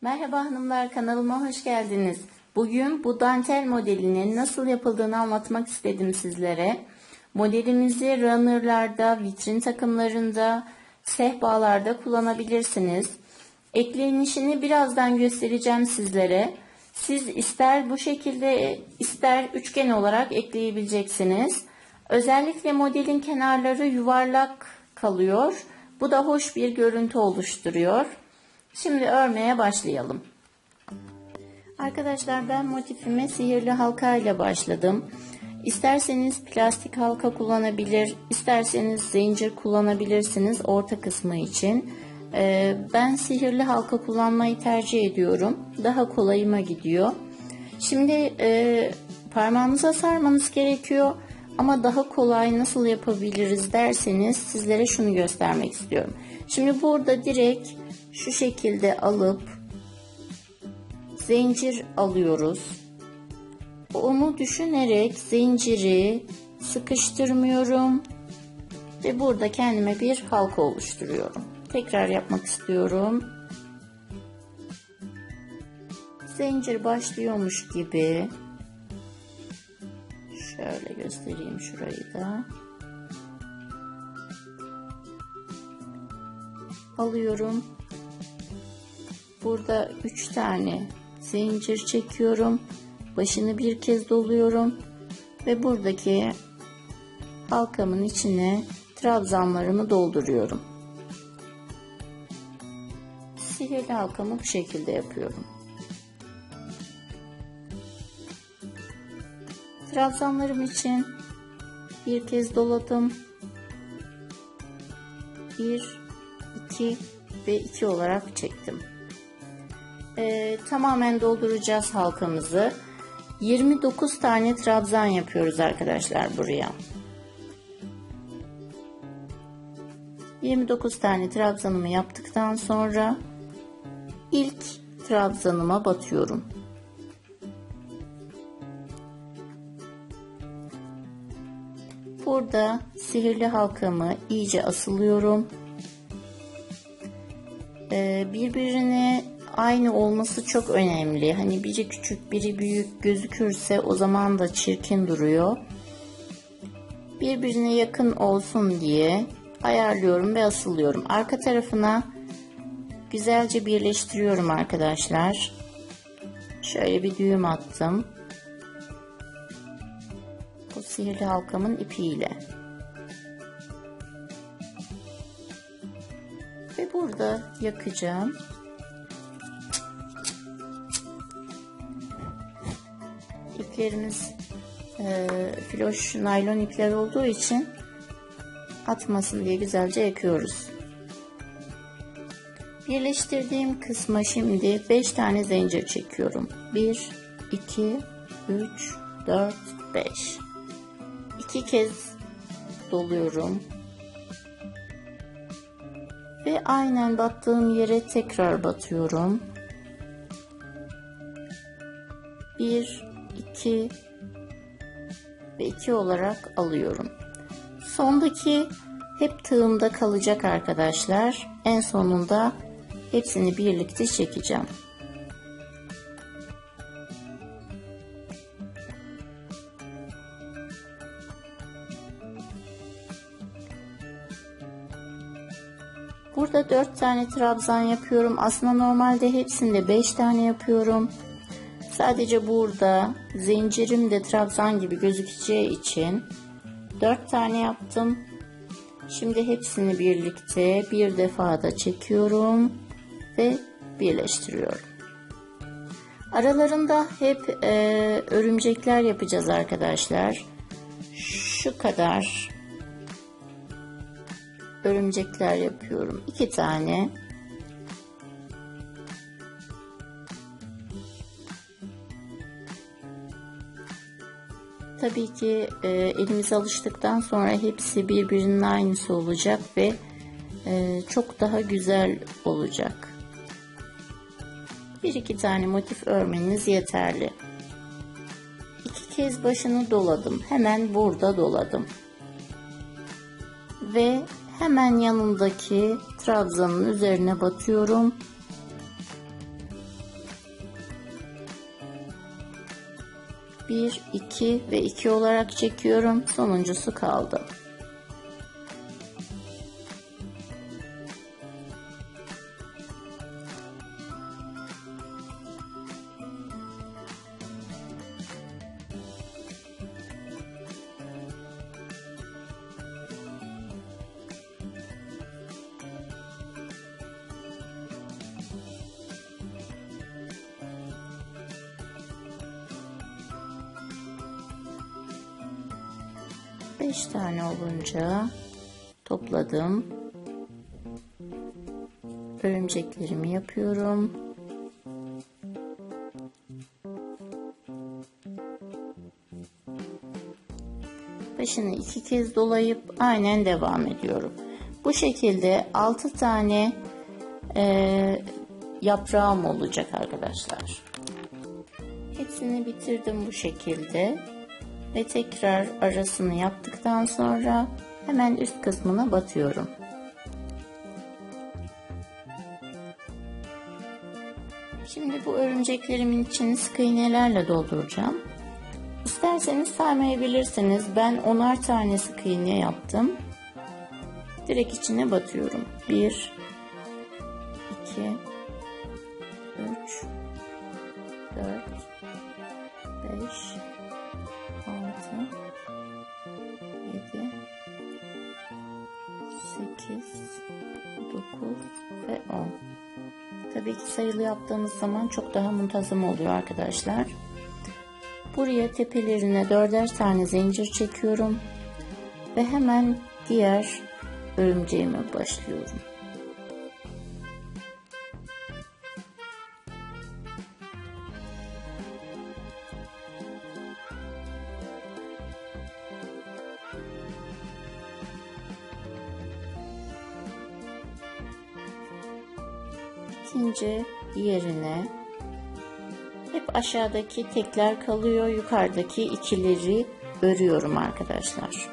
Merhaba hanımlar kanalıma hoş geldiniz. Bugün bu dantel modelinin nasıl yapıldığını anlatmak istedim sizlere. Modelimizi runnerlarda, vitrin takımlarında, sehpalarda kullanabilirsiniz. Eklenişini birazdan göstereceğim sizlere. Siz ister bu şekilde ister üçgen olarak ekleyebileceksiniz. Özellikle modelin kenarları yuvarlak kalıyor. Bu da hoş bir görüntü oluşturuyor. Şimdi örmeye başlayalım. Arkadaşlar ben motifime sihirli halka ile başladım. İsterseniz plastik halka kullanabilir, isterseniz zincir kullanabilirsiniz orta kısmı için. Ee, ben sihirli halka kullanmayı tercih ediyorum. Daha kolayıma gidiyor. Şimdi e, parmağınıza sarmanız gerekiyor. Ama daha kolay nasıl yapabiliriz derseniz sizlere şunu göstermek istiyorum. Şimdi burada direkt şu şekilde alıp zincir alıyoruz. Onu düşünerek zinciri sıkıştırmıyorum ve burada kendime bir halka oluşturuyorum. Tekrar yapmak istiyorum. Zincir başlıyormuş gibi şöyle göstereyim şurayı da. Alıyorum. Burada 3 tane zincir çekiyorum. Başını bir kez doluyorum ve buradaki halkamın içine trabzanlarımı dolduruyorum. Sihirli halkamı bu şekilde yapıyorum. Trabzanlarım için bir kez doladım. 1 2 ve 2 olarak çektim. Ee, tamamen dolduracağız halkamızı. 29 tane trabzan yapıyoruz arkadaşlar buraya. 29 tane trabzanımı yaptıktan sonra ilk trabzanıma batıyorum. Burada sihirli halkamı iyice asılıyorum. Ee, birbirine aynı olması çok önemli. Hani biri küçük biri büyük gözükürse o zaman da çirkin duruyor. Birbirine yakın olsun diye ayarlıyorum ve asılıyorum. Arka tarafına güzelce birleştiriyorum arkadaşlar. Şöyle bir düğüm attım. Bu sihirli halkamın ipiyle. Ve burada yakacağım. İplerimiz e, floş naylon ipler olduğu için atmasın diye güzelce yakıyoruz. Birleştirdiğim kısma şimdi 5 tane zincir çekiyorum. 1, 2, 3, 4, 5. 2 kez doluyorum. Ve aynen battığım yere tekrar batıyorum. 1, 2 ve 2 olarak alıyorum. Sondaki hep tığımda kalacak arkadaşlar. En sonunda hepsini birlikte çekeceğim. Burada 4 tane trabzan yapıyorum. Aslında normalde hepsinde 5 tane yapıyorum. Sadece burada zincirim de trabzan gibi gözükeceği için 4 tane yaptım. Şimdi hepsini birlikte bir defada çekiyorum ve birleştiriyorum. Aralarında hep e, örümcekler yapacağız arkadaşlar. Şu kadar örümcekler yapıyorum. iki tane. Tabii ki e, elimize alıştıktan sonra hepsi birbirinin aynısı olacak ve e, çok daha güzel olacak. Bir iki tane motif örmeniz yeterli. İki kez başını doladım. Hemen burada doladım. Ve hemen yanındaki trabzanın üzerine batıyorum. 1, 2 ve 2 olarak çekiyorum. Sonuncusu kaldı. Beş tane olunca topladım. Örümceklerimi yapıyorum. Başını iki kez dolayıp aynen devam ediyorum. Bu şekilde altı tane e, yaprağım olacak arkadaşlar. Hepsini bitirdim bu şekilde ve tekrar arasını yaptıktan sonra hemen üst kısmına batıyorum. Şimdi bu örümceklerimin içini sık iğnelerle dolduracağım. İsterseniz saymayabilirsiniz. Ben onar tane sık iğne yaptım. Direkt içine batıyorum. 1 8 9 ve 10 Tabii ki sayılı yaptığımız zaman çok daha muntazam oluyor arkadaşlar. Buraya tepelerine dörder tane zincir çekiyorum ve hemen diğer örümceğime başlıyorum. İkinci diğerine hep aşağıdaki tekler kalıyor yukarıdaki ikileri örüyorum arkadaşlar.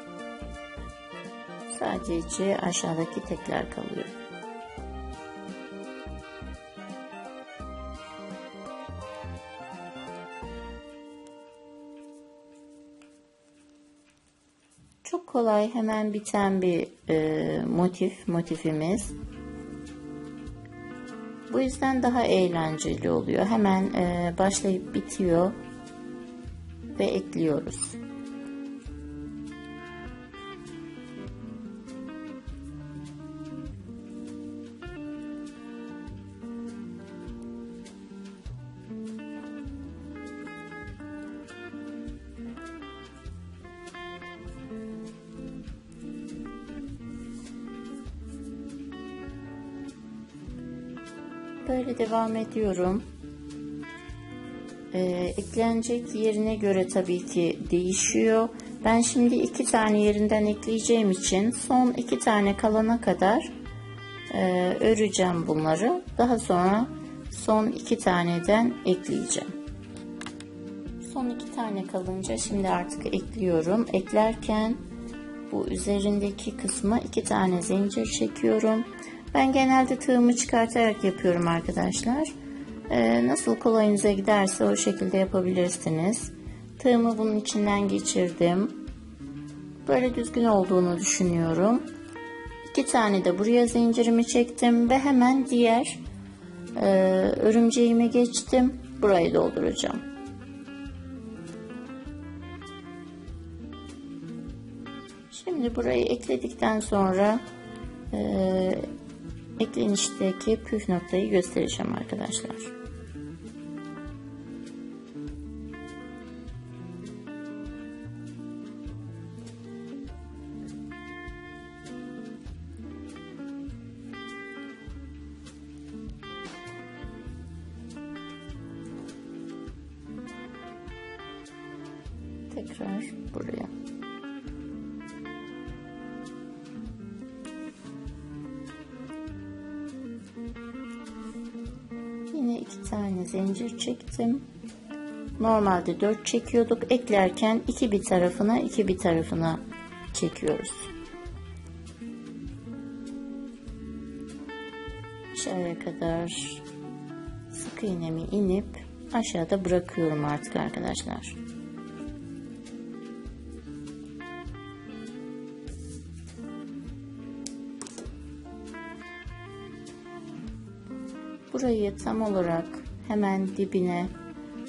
Sadece aşağıdaki tekler kalıyor. Çok kolay hemen biten bir e, motif motifimiz bu yüzden daha eğlenceli oluyor. Hemen e, başlayıp bitiyor ve ekliyoruz. Böyle devam ediyorum. Ee, eklenecek yerine göre tabii ki değişiyor. Ben şimdi iki tane yerinden ekleyeceğim için son iki tane kalana kadar e, öreceğim bunları. Daha sonra son iki taneden ekleyeceğim. Son iki tane kalınca şimdi artık ekliyorum. Eklerken bu üzerindeki kısma iki tane zincir çekiyorum. Ben genelde tığımı çıkartarak yapıyorum arkadaşlar. Ee, nasıl kolayınıza giderse o şekilde yapabilirsiniz. Tığımı bunun içinden geçirdim. Böyle düzgün olduğunu düşünüyorum. İki tane de buraya zincirimi çektim ve hemen diğer e, örümceğime geçtim. Burayı dolduracağım. Şimdi burayı ekledikten sonra e, eklenişteki püf noktayı göstereceğim arkadaşlar. tane zincir çektim. Normalde 4 çekiyorduk. Eklerken 2 bir tarafına 2 bir tarafına çekiyoruz. Aşağıya kadar sık iğnemi inip aşağıda bırakıyorum artık arkadaşlar. Burayı tam olarak hemen dibine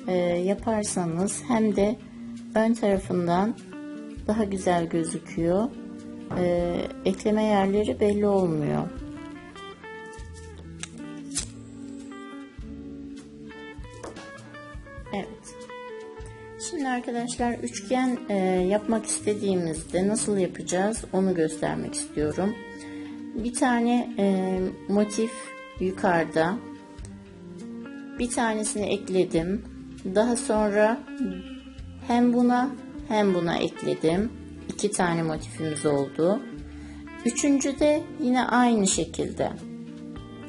e, yaparsanız hem de ön tarafından daha güzel gözüküyor. E, ekleme yerleri belli olmuyor. Evet. Şimdi arkadaşlar üçgen e, yapmak istediğimizde nasıl yapacağız onu göstermek istiyorum. Bir tane e, motif yukarıda. Bir tanesini ekledim. Daha sonra hem buna hem buna ekledim. İki tane motifimiz oldu. Üçüncü de yine aynı şekilde.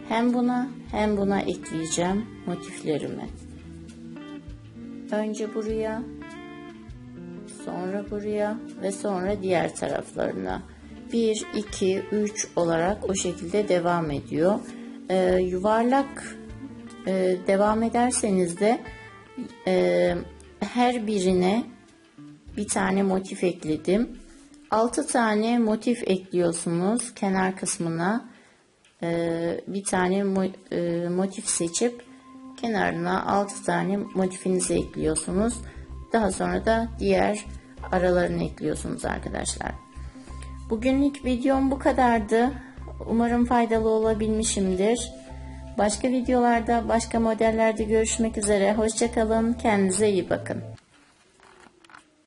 Hem buna hem buna ekleyeceğim motiflerimi. Önce buraya, sonra buraya ve sonra diğer taraflarına. 1, 2, 3 olarak o şekilde devam ediyor. Ee, yuvarlak e, devam ederseniz de e, her birine bir tane motif ekledim. 6 tane motif ekliyorsunuz kenar kısmına. Ee, bir tane mo- e, motif seçip kenarına 6 tane motifinizi ekliyorsunuz. Daha sonra da diğer aralarını ekliyorsunuz arkadaşlar. Bugünlük videom bu kadardı. Umarım faydalı olabilmişimdir. Başka videolarda, başka modellerde görüşmek üzere. Hoşçakalın. Kendinize iyi bakın.